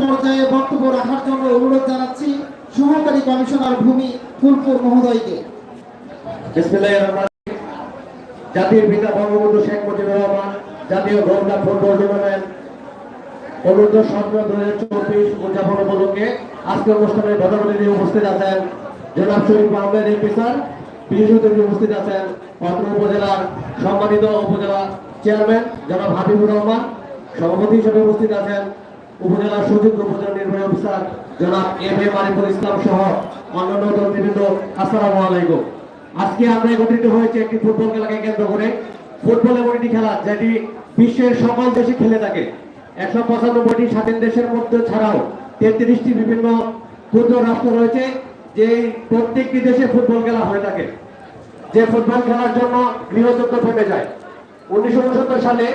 পর্যায়ে বক্তব্য রাখার জন্য অনুরোধ জানাচ্ছি সহকারী কমিশনার ভূমি ফুলপুর মহোদয়কে। জাতির পিতা বঙ্গবন্ধু শেখ মুজিবুর রহমান, জাতীয় গোল্ডকাপ ফুটবল টুর্নামেন্ট অনুর্ধ সতেরো দুই হাজার চব্বিশ উদযাপন উপলক্ষে আজকে অনুষ্ঠানে প্রধান অতিথি উপস্থিত আছেন জনাব শরীফ আহমেদ এমপি স্যার। বিশেষ উপস্থিত আছেন অত্র উপজেলার সম্মানিত উপজেলা চেয়ারম্যান জনাব হাবিবুর রহমান। সভাপতি হিসেবে উপস্থিত আছেন উপজেলার সচিব উপজেলা নির্বাহী অফিসার জনাব এম এ মারিফুল ইসলাম সহ অন্যান্য নেতৃবৃন্দ আসসালামু আলাইকুম। আজকে আমরা একত্রিত হয়েছে একটি ফুটবল খেলাকে কেন্দ্র করে। ফুটবল এমন একটি খেলা যেটি বিশ্বের সকল দেশে খেলে থাকে। একশো পঁচানব্বইটি স্বাধীন দেশের মধ্যে ছাড়াও তেত্রিশটি বিভিন্ন ক্ষুদ্র রাষ্ট্র রয়েছে যে প্রত্যেকটি দেশে ফুটবল খেলা হয়ে থাকে। যে ফুটবল খেলার জন্য গৃহযুদ্ধ থেমে যায়। উনিশশো উনসত্তর সালে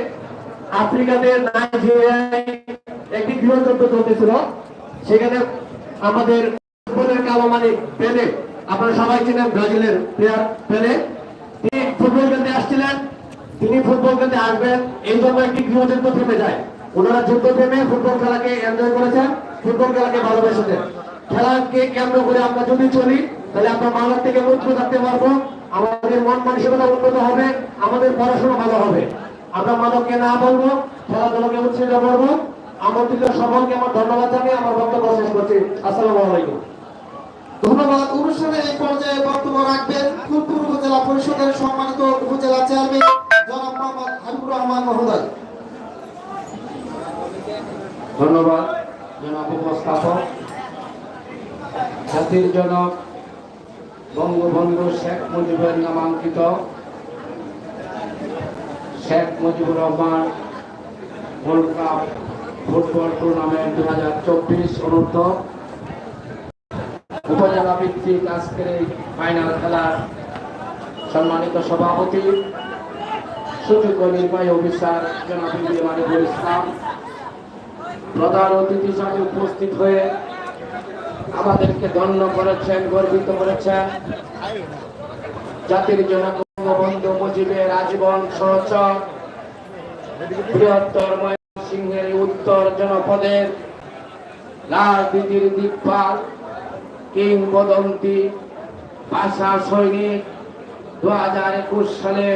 আফ্রিকাতে নাইজেরিয়ায় একটি গৃহযুদ্ধ চলতেছিল। সেখানে আমাদের ফুটবলের কালো মালিক পেলে, আপনারা সবাই চিনেন ব্রাজিলের প্লেয়ার পেলে। তিনি ফুটবল খেলতে আসছিলেন, তিনি ফুটবল খেলতে আসবেন, এই জন্য একটি গৃহযুদ্ধ থেমে যায়। ওনারা যুদ্ধ থেমে ফুটবল খেলাকে এনজয় করেছেন, ফুটবল খেলাকে ভালোবেসেছেন। খেলাকে কেন্দ্র করে আমরা যদি চলি, তাহলে আমরা মানব থেকে মুক্ত থাকতে পারব, আমাদের মন মানসিকতা উন্নত হবে, আমাদের পড়াশোনা ভালো হবে। আমরা মানবকে না বলব, খেলাধুলাকে উৎসাহিত করব। আমন্ত্রিত সকলকে আমার ধন্যবাদ জানিয়ে আমার বক্তব্য শেষ করছি। আসসালামু আলাইকুম। ধন্যবাদ। অনুষ্ঠানে এই পর্যায়ে বক্তব্য রাখবেন ফুলপুর উপজেলা পরিষদের সম্মানিত উপজেলা চেয়ারম্যান জনাব মোহাম্মদ হাবিবুর রহমান মহোদয়। ধন্যবাদ জনাব উপস্থাপক জাতির জনক বঙ্গবন্ধু শেখ মুজিবের নামাঙ্কিত Sheikh Mujibur Rahman cup football tournament দু হাজার চব্বিশ উপজেলা ভিত্তিক আজকের এই ফাইনাল খেলার সম্মানিত সভাপতি, সুযোগ্য নির্বাহী অফিসার ইসলাম, প্রধান অতিথি হিসাবে উপস্থিত হয়ে আমাদেরকে ধন্য করেছেন, গর্বিত করেছেন। জাতির জনক বঙ্গবন্ধু মুজিবের আজীবন সহচর বৃহত্তর এই উত্তর জনপদের রাজনীতির দিকপাল, কিংবদন্তি, ভাষা সৈনিক দু হাজার একুশ সালে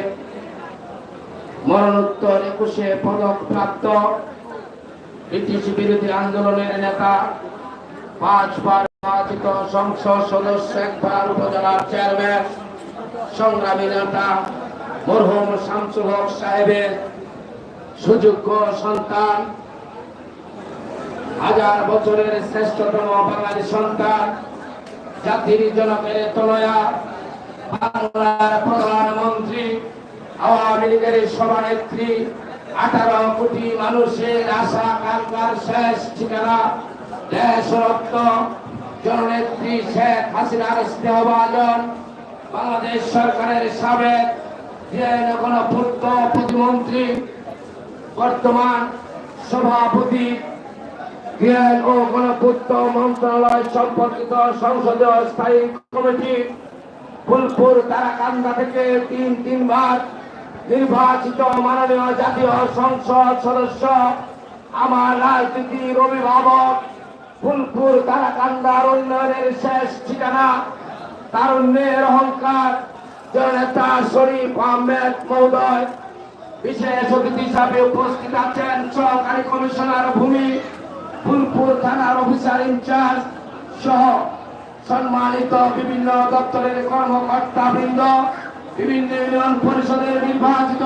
মরণোত্তর একুশে পদক প্রাপ্ত ব্রিটিশ বিরোধী আন্দোলনের নেতা, পাঁচবার নির্বাচিত সংসদ সদস্য একবার উপজেলার চেয়ারম্যান, সংগ্রামী নেতা মরহুম শামসুল হক সাহেবের সুযোগ্য সন্তান। হাজার বছরের শ্রেষ্ঠতম বাঙালি সন্তান, জাতির জনকের তনয়া, বাংলার প্রধানমন্ত্রী, আওয়ামী লীগের সভানেত্রী, আঠারো কোটি মানুষের আশা কাঙ্ক্ষার শেষ ঠিকানা, দেশ রক্ত জননেত্রী শেখ হাসিনার স্নেহভাজন বাংলাদেশ সরকারের সাবেক গণপূর্ত প্রতিমন্ত্রী বর্তমান সভাপতি গৃহায়ন ও গণপূর্ত মন্ত্রণালয় সম্পর্কিত সংসদীয় স্থায়ী কমিটি ফুলপুর তারাকান্দা থেকে তিন তিনবার নির্বাচিত মাননীয় জাতীয় সংসদ সদস্য, আমার রাজনীতির অভিভাবক, ফুলপুর তারাকান্দার উন্নয়নের শেষ ঠিকানা, তারুণ্যের অহংকার, জননেতা শরীফ আহমেদ মহোদয়। বিশেষ অতিথি হিসাবে উপস্থিত আছেন সহকারী কমিশনার ভূমি, ফুলপুর থানার অফিসার ইনচার্জ সহ সম্মানিত বিভিন্ন দপ্তরের কর্মকর্তা বৃন্দ বিভিন্ন ইউনিয়ন পরিষদের নির্বাচিত